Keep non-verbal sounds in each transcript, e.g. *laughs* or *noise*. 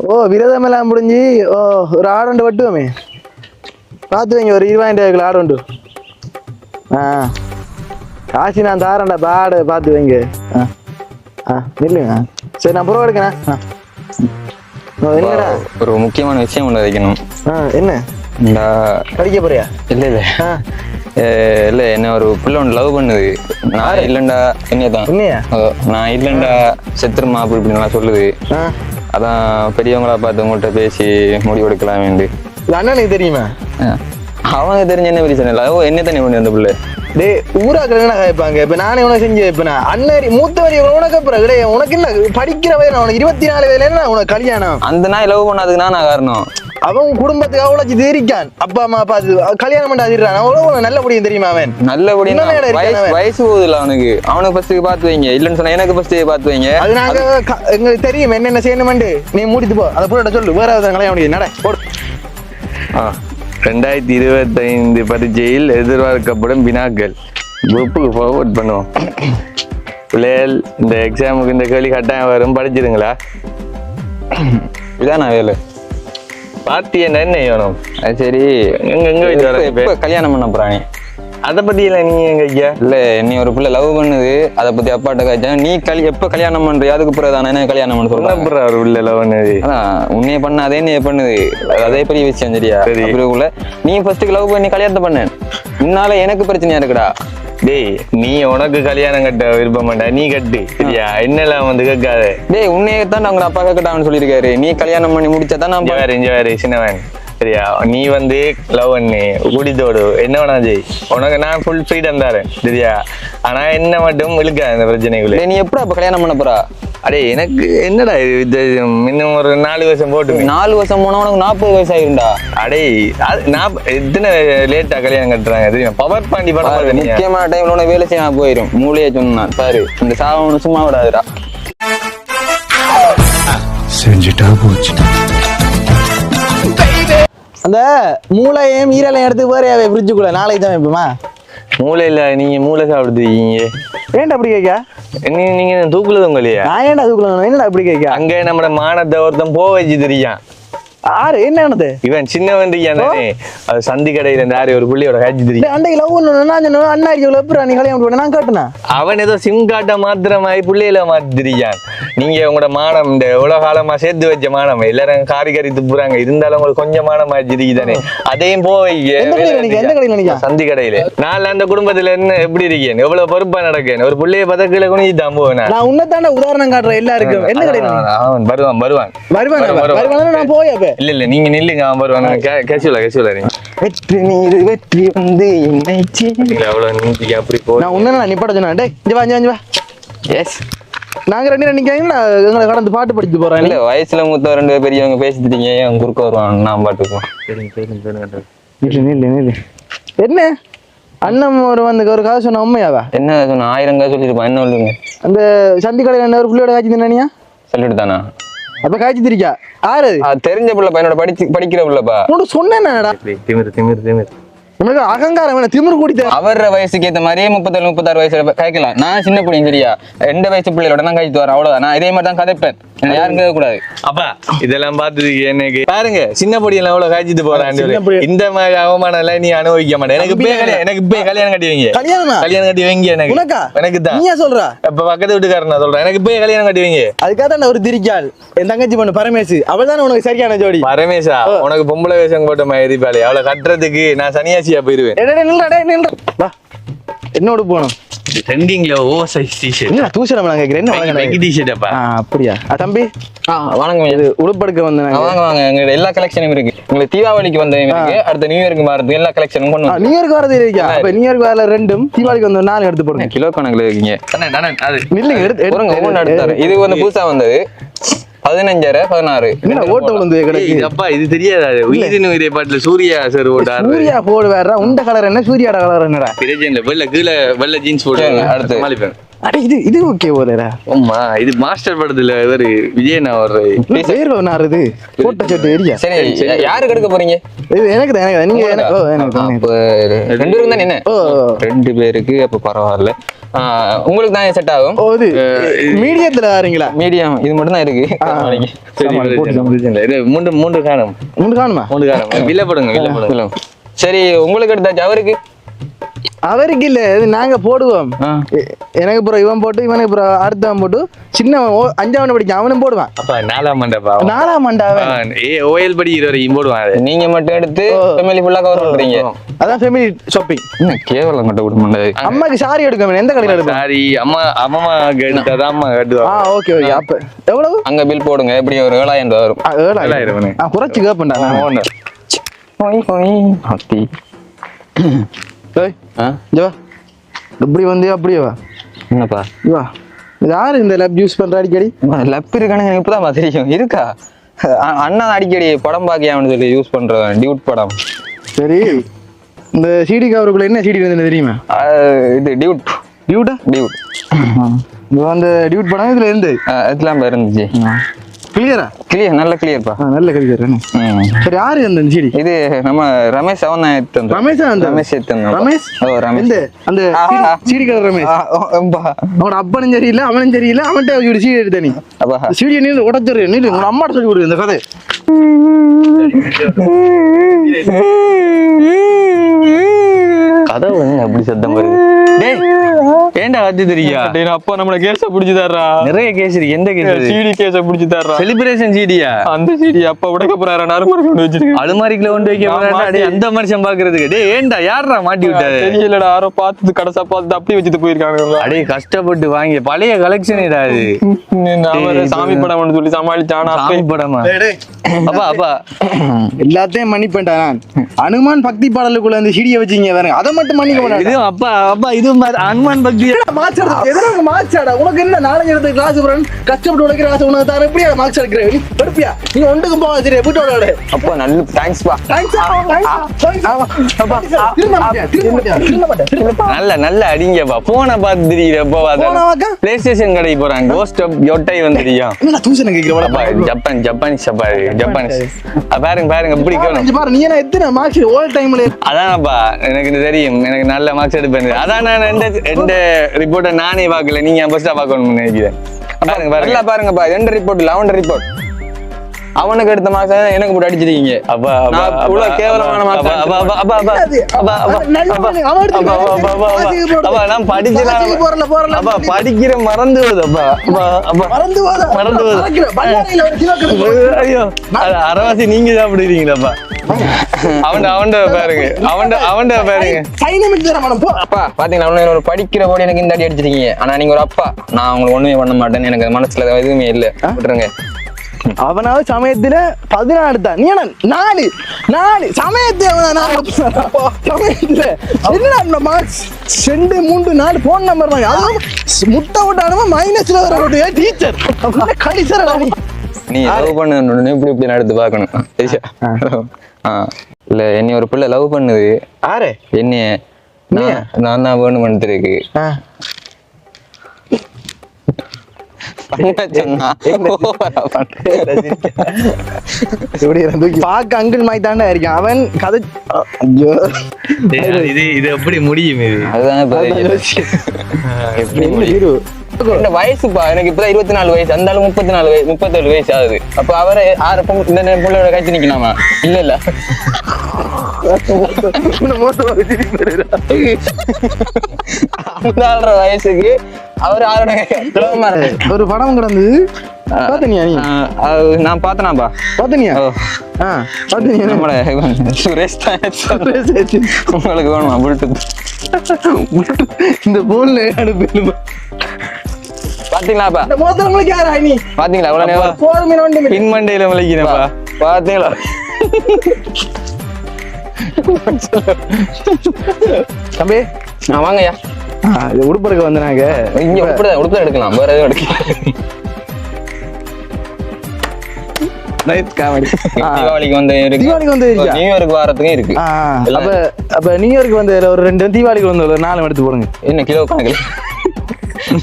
ஓ விரதம் எல்லாம் முடிஞ்சு ஓ ஒரு ஆடு ஒன்று வெட்டுவோமே. பார்த்து வைங்க ஒரு இருபதாயிரம் ஆடு உண்டு ஆ. காசு நான் தாரேன்டா ஆடு பார்த்து வைங்க. ஆ. ஆ நில்லுங்க சரி நான் புறவை எடுக்கண்ணா ஆ. என்னடா? ஒரு முக்கியமான விஷயம் ஒன்று வைக்கணும் ஆ என்ன? படிக்க போறியா? இல்ல இல்ல. ஆ. இல்ல என்ன ஒரு பிள்ளை ஒன்று லவ் பண்ணுது. நான் இல்லைண்டா என்னதான் உண்மையா நான் இல்லைண்டா செத்துருமா அப்படி இப்படின்லாம் சொல்லுது. அதான் பெரியவங்களா பார்த்து உங்கள்கிட்ட பேசி முடிவு எடுக்கலாமேண்டு இது அண்ணனுக்கு தெரியுமா? அவங்க தெரிஞ்ச என்ன பிரச்சனை இல்லை. லவ் என்ன தண்ணி பண்ணி அந்த பிள்ளை? டேய் ஊராக்கள் என்ன கேட்பாங்க? இப்ப நானே உனக்கு செஞ்சு வைப்பேன்? அண்ணன் மூத்தவரி உனக்கு அப்புறம். கிடையாது உனக்கு என்ன படிக்கிற வயது உனக்கு இருபத்தி நாலு வயதுல என்ன உனக்கு கல்யாணம்? அந்த நாய் லவ் பண்ணதுக்கு நான் காரணம்? அவன் குடும்பத்துக்கு அவ்வளவு தேரிக்கான் அப்பா அம்மா பார்த்து கல்யாணம் பண்ணி அதிர்றான் அவ்வளவு நல்ல முடியும் தெரியுமா அவன்? இன்னும் நேரம் வயசு போகுதுல அவனுக்கு. அவனுக்கு ஃபர்ஸ்ட் பார்த்து வைங்க. இல்லைன்னு சொன்னா எனக்கு ஃபர்ஸ்ட் பார்த்து வைங்க. அது நாங்க எங்களுக்கு தெரியும். என்னென்ன செய்யணுமெண்டு நீ மூடிட்டு போ. அதை போட்டு சொல்லு. வேற ஒருத்தன் கல்யாணம் முடியும் நட போடு. ரெண்டாயிரத்தி இருபத்தைந்து பரீட்சையில் எதிர்பார்க்கப்படும் வினாக்கள். குரூப்புக்கு ஃபார்வர்ட் பண்ணுவோம். பிள்ளைகள் இந்த எக்ஸாமுக்கு இந்த கேள்வி கட்டாயம் வரும். படிச்சிருங்களா இதான் நான் வேலை? பார்ட்டி என்ன என்ன வேணும்? அது சரி எங்க எங்க வீட்டு வர கல்யாணம் பண்ண போறானே அதை பத்தி இல்லை நீ எங்க ஐயா இல்ல நீ ஒரு பிள்ளை லவ் பண்ணுது அதை பத்தி அப்பாட்ட காய்ச்சா நீ கல் எப்ப கல்யாணம் பண்றியா அதுக்கு பிறகு தானே என்ன கல்யாணம் பண்ண சொல்றாங்க? சொன்னப்புறம் அவர் உள்ள லவனது அதான் உன்னைய பண்ண அதே நீ பண்ணுது. அது பெரிய விஷயம் சரியா? சரி. அப்படிக்குள்ள நீ ஃபர்ஸ்ட் லவ் பண்ணி கல்யாணத்தை பண்ண. முன்னால எனக்கு பிரச்சனையா இருக்குடா? டேய் நீ உனக்கு கல்யாணம் கட்ட விருப்பம் மாட்டா நீ கட்டு சரியா? என்னெல்லாம் வந்து கேட்காத. டேய் உன்னைய தான் அவங்க அப்பா கேட்டான்னு சொல்லியிருக்காரு. நீ கல்யாணம் பண்ணி முடிச்சா தான் நான் வேற இங்க வேற சின்னவன் சரியா? நீ வந்து லவ் பண்ணி குடித்தோடு என்ன வேணா செய். உனக்கு நான் ஃபுல் ஃப்ரீடம் தரேன் சரியா? ஆனா என்ன மட்டும் இழுக்காது இந்த பிரச்சனைக்குள்ள. நீ எப்படா அப்ப கல்யாணம் பண்ண போறா? அடே எனக்கு என்னடா இது? இன்னும் ஒரு நாலு வருஷம் போட்டு நாலு வருஷம் போனா உனக்கு நாற்பது வயசு ஆயிருண்டா அடே அது நான் எத்தனை லேட்டா கல்யாணம் கட்டுறாங்க தெரியும்? பவர் பாண்டி படம்? முக்கியமான டைம்ல உனக்கு வேலை செய்ய போயிரும். மூளையை சொன்னான் பாரு இந்த சாவம் சும்மா விடாதுடா. செஞ்சுட்டா போச்சு. அந்த மூளையும் ஈரலையும் எடுத்து வேறையாவே ஃப்ரிட்ஜுக்குள்ள நாளைக்கு தான் வைப்போமா? மூளையில நீங்க மூளை சாப்பிடுறீங்க ஏன்டா அப்படி கேட்க? நீ நீங்க தூக்குலது உங்களையா நான் ஏன்டா அதுக்குள்ள என்னடா அப்படி கேட்க? அங்க நம்ம மானத்தை ஒருத்தன் போக வச்சு தெரியும் ஆறு என்னது இவன் சின்னவன் இருக்கான் தானே அது சந்தி கடையில இந்த ஆறு ஒரு புள்ளியோட காட்சி தெரியும். அன்றைக்கு லவ் சொன்னேன் அண்ணா அடிக்கல எப்படி நீ கல்யாணம் பண்ண? நான் கேட்டேனா அவன் ஏதோ சிம் கார்டை மாத்துற மாதிரி புள்ளையில மாத்திரியான் நீங்க உங்களோட மானம் இந்த எவ்வளவு காலமா சேர்த்து வச்ச மானம். எல்லாரும் காரி கறி துப்புறாங்க இருந்தாலும் உங்களுக்கு கொஞ்சம் மானம் ஆச்சு தானே அதையும் போக எந்த கடையில? சந்தி கடையில. நான் அந்த குடும்பத்துல என்ன எப்படி இருக்கேன்? எவ்வளவு பொறுப்பா நடக்கேன்? ஒரு புள்ளைய பதக்கில குனிஞ்சு தான் போவேன்? நான் உன்னதாண்ட உதாரணம் காட்டுறேன் எல்லாருக்கும். எந்த கடையில வருவான். வருவான் வருவானா வருவான், வருவான். வருவானா நான் போய் அப்ப? இல்ல இல்ல நீங்க நில்லுங்க அவன் வருவான். கேஷுவலா கேஷுவலா நீங்க வெற்றி மீது வெற்றி வந்து என்னை அவ்வளவு நீங்க அப்படி போ நான் உன்ன நான் நிப்பாட்ட சொன்னேன். டேய் இங்க வா இங்க வா, எஸ் நாங்க ரெண்டு பேரும் நிக்கிறீங்க நான் எங்களை கடந்து பாட்டு படிச்சு போறேன். இல்ல வயசுல மூத்த ரெண்டு பேர் பெரியவங்க பேசிட்டீங்க ஏன் குறுக்க வருவான் நான் பாட்டுக்குவோம் நில்லு நில்லு நில்லு. என்ன? அண்ணன் ஒரு வந்து ஒரு கதை சொன்ன உண்மையாவா? என்ன சொன்ன? ஆயிரம் காசு சொல்லிருப்பான் என்ன சொல்லுங்க அந்த சந்தி கடையில் என்ன ஒரு புள்ளியோட காய்ச்சி தின்னியா சொல்லிட்டு தானா? அப்ப காய்ச்சி திரிக்கா. ஆறு. அது தெரிஞ்ச பிள்ளைப்பா என்னோட படிச்சு படிக்கிற பிள்ளைப்பா. உன்னோட சொன்னேன்டா திமிரு திமிரு திமிரு. உனக்கு அகங்காரம் வேணும் திமிரு கூடி அவர வயசுக்கு ஏத்த மாதிரியே முப்பத்தேழு முப்பத்தாறு வயசுல காய்க்கலாம் நான் சின்ன பிள்ளைங்க சரியா? ரெண்டு வயசு பிள்ளையோட நான் காய்ச்சி வரேன் அவ்வளவுதான். நான் இதே மாதிரி தான் கதைப்பேன். என்ன யாரும் கேட்க கூடாது அப்பா இதெல்லாம் பார்த்தது எனக்கு பாருங்க சின்ன பொடியெல்லாம் எவ்வளவு காய்ச்சிட்டு போறான் இந்த மாதிரி அவமானம் எல்லாம் நீ அனுபவிக்க மாட்டேன் எனக்கு இப்பயே கல்யாணம் எனக்கு இப்பயே கல்யாணம் கட்டி வைங்க. கல்யாணமா? கல்யாணம் கட்டி வைங்க எனக்கு. உனக்கா? எனக்கு தான். நீயா சொல்றா? இப்ப பக்கத்து வீட்டுக்காரன் நான் சொல்றேன். எனக்கு இப்பயே கல்யாணம் கட்டி வைங்க. அதுக்காக தான் ஒரு திரிக்காள். என் தங்கச்சி பண்ணு பரமேசு. அவள் தானே உனக்கு சரியான ஜோடி. பரமேஷா உனக்கு பொம்பளை வேஷம் போட்ட மாதிரி அவளை கட்டுறதுக்கு நான் சன்னியாசியா போயிருவேன். என்னோட போகணும். ட்ரெண்டிங்ல ஓ சைஸ் டிஷர்ட் என்ன நான் அப்படியா? ஆ, தம்பி? ஆ வணக்கம். இது உடுப்படுக்க வந்து வாங்க வாங்க. எங்க எல்லா கலெக்ஷனும் இருக்கு. உங்களுக்கு தீபாவளிக்கு வந்த இருக்கு. அடுத்த நியூ இயருக்கு மாறதுக்கு எல்லா கலெக்ஷனும் கொண்டு வந்து நியூ இயர்க்கு வரது இருக்கா? அப்ப நியூ இயர்க்கு வரல ரெண்டும் தீபாவளிக்கு வந்து நாலு எடுத்து போடுங்க. கிலோ கணக்குல இருக்கீங்க. அது. எடுத்து இது வந்து புதுசா வந்தது. பதினஞ்சாயிரம் பதினாறு. என்ன ஓட்ட விழுந்து கிடக்கு இது அப்பா இது தெரியாதா உயிரின் உயிரை பாட்டுல சூர்யா சார் ஓட்டாரு. சூர்யா போடு வேற உண்ட கலர் என்ன? சூர்யாட கலர் என்னடா? பிரச்சனை இல்ல வெள்ள கீழே வெள்ள ஜீன்ஸ் போட்டு அடுத்து. சமாளிப்பேன் அட இது இது ஓகே போலடா. ஆமா இது மாஸ்டர் படத்துல இவரு விஜயன் அவர். வேறு நாருது போட்ட சட்டு ஏரியா சரி யாருக்கு எடுக்க போறீங்க? இது எனக்கு தான் எனக்கு நீங்க எனக்கு ரெண்டு பேரும் தான் என்ன? ஓ. ரெண்டு பேருக்கு அப்ப பரவாயில்ல. உங்களுக்கு தான் செட் ஆகும்? ஓ இது மீடியத்துல ஆறீங்களா மீடியம் இது மட்டும் தான் இருக்கு. மூன்று மூன்று காணும். உங்களுக்கு காணுமா? மூன்று காணும். வில்ல போடுங்க வில்ல போடுங்க. சரி உங்களுக்கு எடுத்தாச்சு அவருக்கு? அவருக்கு இல்ல இது நாங்க போடுவோம். எனக்கு அப்புறம் இவன் போட்டு இவனுக்கு அப்புறம் அடுத்தவன் போட்டு சின்னவன் ஓ- அஞ்சாவன் படிக்க அவனும் போடுவான். அப்பா நாலாம் மண்டபா நாலாம் மண்டாவன் ஏ ஓஎல் படிக்கிற வரைக்கும் போடுவான். நீங்க மட்டும் எடுத்து. ஃபேமிலி ஃபுல்லா கவர் பண்றீங்க. அதான் ஃபேமிலி ஷாப்பிங் கேவலம் கட்ட விட மாட்டேது அம்மாக்கு சாரி எடுக்க எந்த கடையில எடுப்போம்? சாரி அம்மா அம்மா எடுத்தாதான் அம்மா ஆ கட்டுவாங்க ஓகே ஓகே அப்ப எவ்வளவு? அங்க பில் போடுங்க எப்படி ஒரு ஏழாயிரம் ரூபாய் வரும். ஏழாயிரம். குறைச்சு கேப்பண்டா ஒண்ணு. ஹோய், ஹோய். ஏய் ஆ? இங்க வா. இப்படி வந்து அப்படியே வா. என்னப்பா? வா. யாரு இந்த லேப் யூஸ் பண்ற அடிக்கடி? லப் இருக்கானு எனக்கு இப்பதான் தெரியும் இருக்கா? அண்ணா அடிக்கடி படம் பாக்கியான்னு சொல்லி யூஸ் பண்றவன் டியூட் படம்? சரி. இந்த சிடி கவருக்குள்ள என்ன சிடி வந்து தெரியுமா? இது டியூட். டியூட்டா? டியூட். இது வந்து டியூட் படம் இதுல இருந்து. இதெல்லாம் இருந்துச்சு. கிளியரா கிளியர் நல்ல கிளியர்ப்பா நல்ல கிளியர் சரி யாரு அந்த சிடி இது நம்ம ரமேஷ் அவன் தான் எடுத்து. ரமேஷா அந்த ரமேஷ் எடுத்து. ரமேஷ்? ஓ ரமேஷ். அந்த. CD colour Ramesh? அம்பா. அவனோட அப்பனும் சரியில்லை அவனும் சரியில்லை அவன்கிட்ட ஒரு சீடி எடுத்த நீ. அப்பா. சீடியை நீ உடச்சிரு நீ உங்க அம்மாட்ட சொல்லி கொடுங்க இந்த கதை கதவு அப்படி சத்தம் வருது. ஏன்டா கத்து தெரியா அப்பா நம்மள கேஸ புடிச்சு தர்றா? நிறைய கேஸ் இருக்கு. எந்த கேஸ் சிடி கேஸ புடிச்சு தர்றா? செலிப்ரேஷன் சீடியா அந்த சிடி அப்பா உடைக்க போறாரா? நறுமணம் கொண்டு வச்சிருக்கு. அலுமாரிக்குள்ள கொண்டு வைக்க. டேய், அந்த மனுஷன் பாக்குறதுக்கு. டேய் ஏன்டா யாரா மாட்டி விட்டாரு? தெரியலடா யாரோ பார்த்து கடைசா பார்த்து அப்படியே வச்சுட்டு போயிருக்காங்க அடே கஷ்டப்பட்டு வாங்கி பழைய கலெக்ஷன் இது? அவரு சாமி படம் சொல்லி சமாளிச்சானா? சாமி படமா? அப்பா அப்பா. எல்லாத்தையும் மன்னிப்பேன்டா நான். அனுமான் பக்தி பாடலுக்குள்ள அந்த சீடியை வச்சீங்க வேற அதை மட்டும் மன்னிக்க இது மாட்டேன் அப்பா அப்பா இது அனுமான் பக்தி எதிராக மார்க்ஸ் உனக்கு என்ன நாலஞ்சு இடத்துக்கு கிளாஸ் போறேன் கஷ்டப்பட்டு உழைக்கிற காசு உனக்கு தர எப்படியா மார்க்ஸ் எடுக்கிறேன் நீ நீ ஒன்றுக்கும் போக சரி வீட்டு விளையாடு அப்பா நல்ல தேங்க்ஸ் பா நல்ல நல்ல அடிங்கப்பா போனை பார்த்து? பிளே ஸ்டேஷன் கடைக்கு போறாங்க கோஸ்ட் ஆஃப் யோட்டை தூசணம் அப்பா கேட்கிறவள ஜப்பான் ஜப்பானிஸ் அப்பா ஜப்பானிஸ் பாருங்க பாருங்க பிடிக்கணும் பாரு நீ என்ன எத்தனை மார்க்ஸ் ஓல் டைம்ல அதானப்பா எனக்கு தெரியும் எனக்கு நல்ல மார்க்ஸ் எடுப்பேன் அதான் நான் எந்த ரிப்போர்ட்டை நானே பார்க்கல. நீங்க ஃபர்ஸ்டா பார்க்கணும்னு நினைக்கிறேன். பாருங்க பாருங்க. பாருங்கப்பா. ரெண்டு ரிப்போர்ட் இல்ல அவன் ரிப்போர்ட் அவனுக்கு எடுத்த மாசம் எனக்கு போட்டு அடிச்சிருக்கீங்க. இவ்வளவு கேவலமான அப்பா சொல்லி. படிக்கிற மறந்து வருது அப்பா அப்பா. அப்பா மறந்து. ஐயோ அரவாசி நீங்க சாப்பிடுறீங்களாப்பா அவன்ட அவன்ட பாருங்க. அவன்ட அவன்ட பாருங்க. அப்பா பாத்தீங்களா இன்னும் ஒரு படிக்கிற போது எனக்கு இந்த அடி அடிச்சிருக்கீங்க. ஆனா நீங்க ஒரு அப்பா. நான் உங்களுக்கு ஒண்ணுமே பண்ண மாட்டேன்னு எனக்கு மனசுல எதுவுமே இல்ல. விட்டுருங்க. அவனாவது சமயத்துல பதினாறு தான். நீ நாலு நாலு. சமயத்தை அவனா நாலு சமயத்துல. என்ன மார்க்ஸ் ரெண்டு மூன்று நாலு போன் நம்பர் வாங்கி. அதுவும் முட்டை விட்டானமா மைனஸ்ல வரக்கூடிய டீச்சர் கடிசர நீ லவ் பண்ணு இப்படி இப்படி நடத்து பார்க்கணும். இல்ல என்னை ஒரு பிள்ளை லவ் பண்ணுது. ஆரே? என்னைய நான் நான் தான் வேணும் இருக்கு பண்ண சொன்னா? overஆ பண்ற. இப்படி தூக்கி பார்க்க அங்கிள் மாதிரி இருக்கான். அவன் கதை இது இது எப்படி முடியும் இது? அதுதான். எப்படி முடியும்? இந்த வயசுப்பா எனக்கு இப்பதான் இருபத்தி நாலு வயசு. அந்த முப்பத்தி நாலு வயசு முப்பத்தேழு வயசு ஆகுது. அப்ப அவரை ஆறு இந்த பிள்ளையோட கழிச்சு நிக்கலாமா? இல்ல இல்ல அந்த வயசுக்கு அவர் இருக்கு. ஒரு படம் கிடந்தது. பாத்தனியா நீ? நான் பார்த்தனாப்பா பாத்தனியா? ஓ. ஆ பாத்தனியா நம்மள சுரேஷ் தான் எடுத்தாரு. உங்களுக்கு வேணுமா ப்ளூடூத் இந்த போன்ல அனுப்பி பாத்தீங்களாப்பா இந்த மோத்தவங்களுக்கு யாரா நீ பாத்தீங்களா இவ்வளவு நேரம் போதுமே நோண்டி பின் மண்டையில முளைக்கிறப்பா பாத்தீங்களா? தம்பி நான் வாங்கய்யா. ஆ, இது உடுப்பறக்க வந்து நாங்க இங்க உடுப்பு உடுப்பு எடுக்கலாம். வேற எதுவும் எடுக்கலாம் தீபாவளிக்கு வந்து தீபாவளிக்கு வந்து இருக்கா? நியூ இயருக்கு வாரத்துக்கும் இருக்கு. அப்ப அப்ப நியூ இயர்க்கு வந்து ஒரு ரெண்டு தீபாவளிக்கு வந்து ஒரு நாலு எடுத்து போடுங்க. என்ன கிலோ கணக்கில்? *laughs*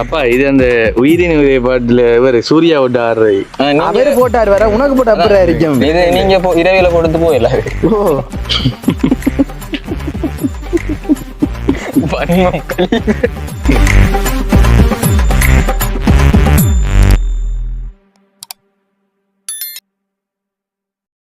அப்பா இது அந்த உயிரின் உயிரை பாட்டுல இவர் சூர்யா விட்டு ஆடுறது அவரு போட்டாரு வர உனக்கு போட்டு அப்புறம் இருக்கும் இது நீங்க போ- இரவில கொடுத்து போயிடல ஓ. *laughs*